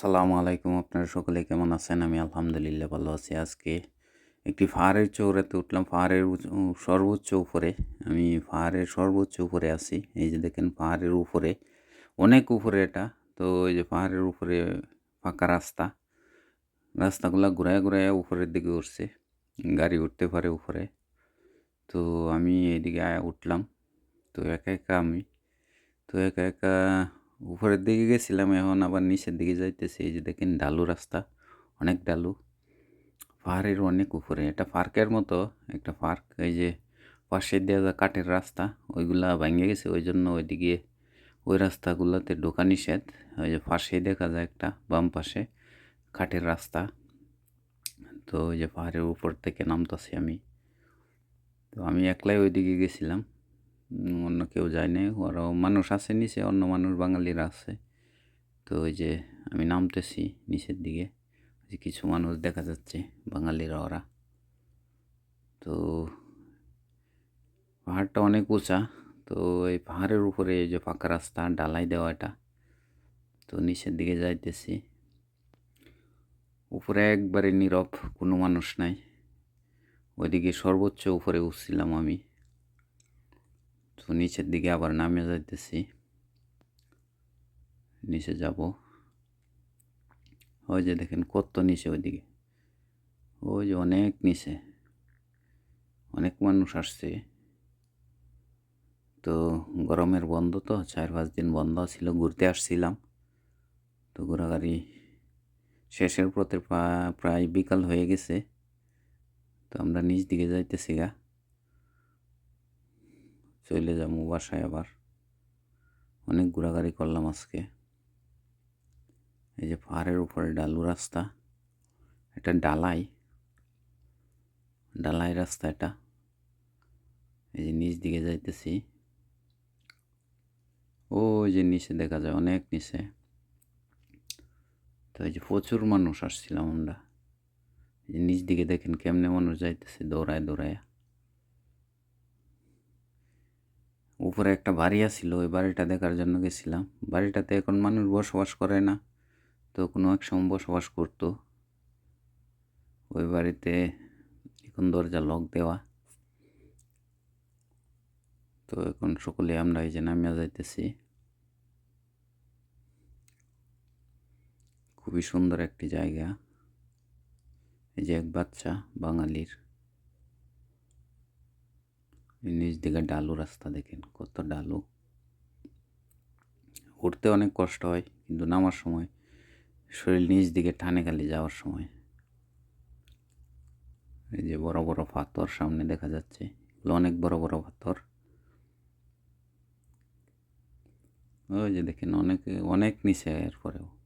আসসালামু আলাইকুম আপনারা সকলে কেমন আছেন? আমি আলহামদুলিল্লাহ ভালো আছি। আজকে একটি পাহাড়ের চৌড়াতে উঠলাম পাহাড়ের সর্বোচ্চ উপরে। আমি পাহাড়ের সর্বোচ্চ উপরে আছি। এই যে দেখেন পাহাড়ের উপরে, অনেক উপরে এটা। তো এই যে পাহাড়ের উপরে ফাঁকা রাস্তা। রাস্তাগুলো ঘুরায় ঘুরায় উপরের দিকে উঠছে। গাড়ি উঠতে পারে উপরে। তো আমি এদিকে উঠলাম। তো একা একা আমি, তো একা একা উপরের দিকে গেছিলাম, এখন আবার নিচের দিকে যাইতেছি। এই যে দেখেন ডালু রাস্তা, অনেক ডালু। পাহাড়ের অনেক উপরে এটা পার্কের মতো, একটা পার্ক, এই যে পাশে দেওয়া যায় কাঠের রাস্তা, ওইগুলা ভেঙে গেছে ওই জন্য ওইদিকে ওই রাস্তাগুলোতে ঢোকা নিষেধ। ওই যে পাশে দেখা যায় একটা বাম পাশে কাঠের রাস্তা। তো ওই যে পাহাড়ের উপর থেকে নামতাছি আমি। তো আমি একলাই ওইদিকে গেছিলাম। অন্য কেউ যায় নাই। ওরাও মানুষ আছে নিচে, অন্য মানুষ বাঙালিরা আছে। তো ওই যে আমি নামতেছি নিচের দিকে। যে কিছু মানুষ দেখা যাচ্ছে, বাঙালিরা ওরা। তো পাহাড়টা অনেক উঁচা। তো এই পাহাড়ের উপরে যে পাকা রাস্তা, ডালাই দেওয়া এটা। তো নিচের দিকে যাইতেছি। উপরে একবারে নীরব, কোনো মানুষ নাই। ওইদিকে সর্বোচ্চ উপরে উঠছিলাম আমি। তো নিচের দিকে আবার নামে যাইতেছি। নিচে যাব। ওই যে দেখেন কত নিচে ওইদিকে। ওই যে অনেক নিচে। অনেক মানুষ আসছে। তো গরমের বন্ধ তো, চার পাঁচ দিন বন্ধ ছিল, ঘুরতে আসছিলাম। তো ঘোরাঘুরি শেষের পথে প্রা- প্রায় বিকাল হয়ে গেছে। তো আমরা নিচ দিকে যাইতেছি গা। চলে যাব বাসায় আবার। অনেক ঘোরাঘুরি করলাম আজকে। এই যে পাহাড়ের উপরে ডালু রাস্তা, এটা ডালাই। ডালাই রাস্তা এটা। এই যে নিচ দিকে যাইতেছি। ওই যে নিচে দেখা যায়, অনেক নিচে। তো এই যে প্রচুর মানুষ আসছিলাম আমরা। নিচ দিকে দেখেন কেমনে মানুষ যাইতেছে, দৌড়ায় দৌড়ায়। উপরে একটা বাড়ি আছিল, ওই বাড়িটা দেখার জন্য গেছিলাম। বাড়িটাতে এখন মানুষ বসবাস করে না, তো কোনো এক সময় বসবাস করতো। ওই বাড়িতে এখন দরজা লক দেওয়া। তো এখন সকলে আমরা এই যে নামিয়া যাইতেছি। খুবই সুন্দর একটি জায়গা। এই যে এক বাচ্চা বাঙালির। নিচ দিকে ডালু রাস্তা দেখেন, কত ডালু। উঠতে অনেক কষ্ট হয়, কিন্তু নামার সময়, শরীর নিচ দিকে টানে খালি যাওয়ার সময়। এই যে বড় বড় পাথর সামনে দেখা যাচ্ছে, এগুলো অনেক বড় বড় পাথর। ওই যে দেখেন অনেক অনেক নিচে এরপরেও।